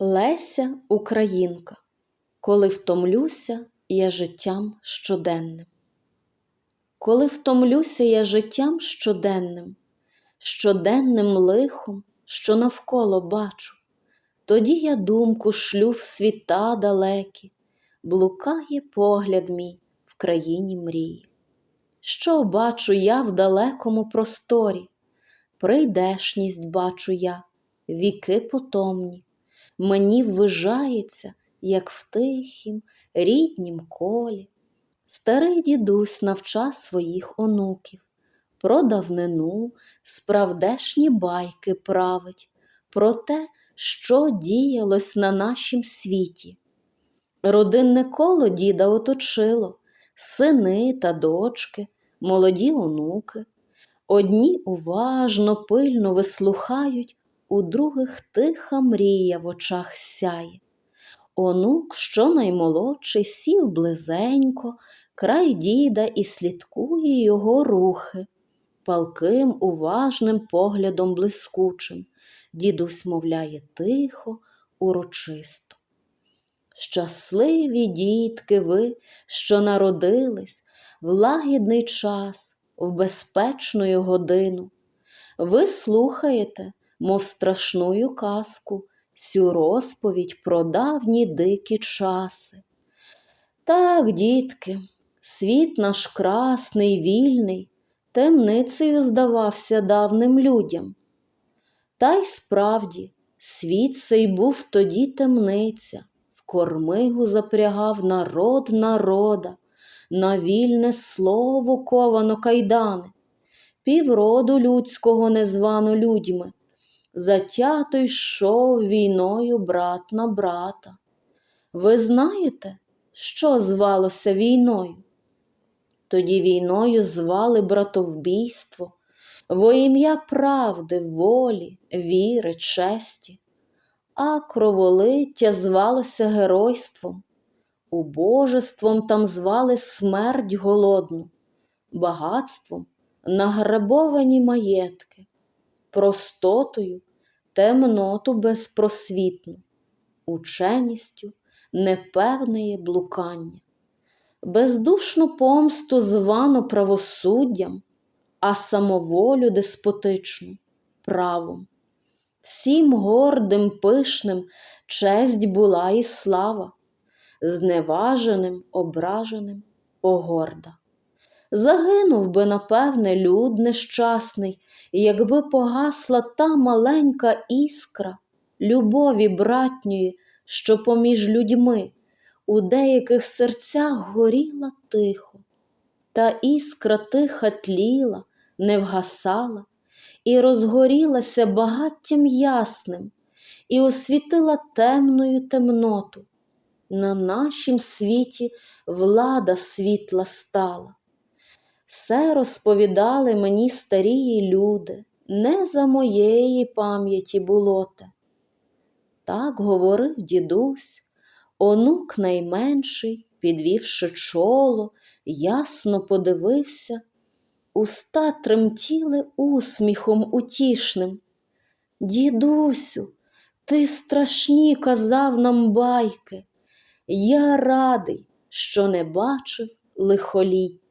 Леся Українка, коли втомлюся я життям щоденним. Коли втомлюся я життям щоденним, щоденним лихом, що навколо бачу, тоді я думку шлю в світа далекі, блукає погляд мій в країні мрії. Що бачу я в далекому просторі? Прийдешність бачу я, віки потомні, мені ввижається, як в тихім, ріднім колі. Старий дідусь навча своїх онуків, про давнину справдешні байки править, про те, що діялось на нашім світі. Родинне коло діда оточило, сини та дочки, молоді онуки. Одні уважно, пильно вислухають, у других тиха мрія в очах сяє. Онук, що наймолодший, сів близенько, край діда і слідкує його рухи. Палким, уважним поглядом блискучим, дідусь мовляє тихо, урочисто. Щасливі дітки ви, що народились в лагідний час, в безпечну годину. Ви слухаєте, мов страшную казку, сю розповідь про давні дикі часи. Так, дітки, світ наш красний, вільний, темницею здавався давним людям. Та й справді, світ сей був тоді темниця, в кормигу запрягав народ народа, на вільне слово ковано кайдани, півроду людського незвано людьми, затято йшов війною брат на брата. Ви знаєте, що звалося війною? Тоді війною звали братовбійство, во ім'я правди, волі, віри, честі, а кроволиття звалося геройством, убожеством там звали смерть голодну, багатством награбовані маєтки, простотою темноту безпросвітну, ученістю непевне блукання, бездушну помсту звано правосуддям, а самоволю деспотичну правом. Всім гордим, пишним честь була і слава, зневаженим, ображеним погорда. Загинув би, напевне, люд нещасний, якби погасла та маленька іскра любові братньої, що поміж людьми у деяких серцях горіла тихо, та іскра тиха тліла, не вгасала, і розгорілася багаттям ясним, і освітила темною темноту. На нашім світі влада світла стала. Все розповідали мені старії люди, не за моєї пам'яті було те. Так говорив дідусь, онук найменший, підвівши чоло, ясно подивився, уста тремтіли усміхом утішним. Дідусю, ти страшні казав нам байки. Я радий, що не бачив лихоліття.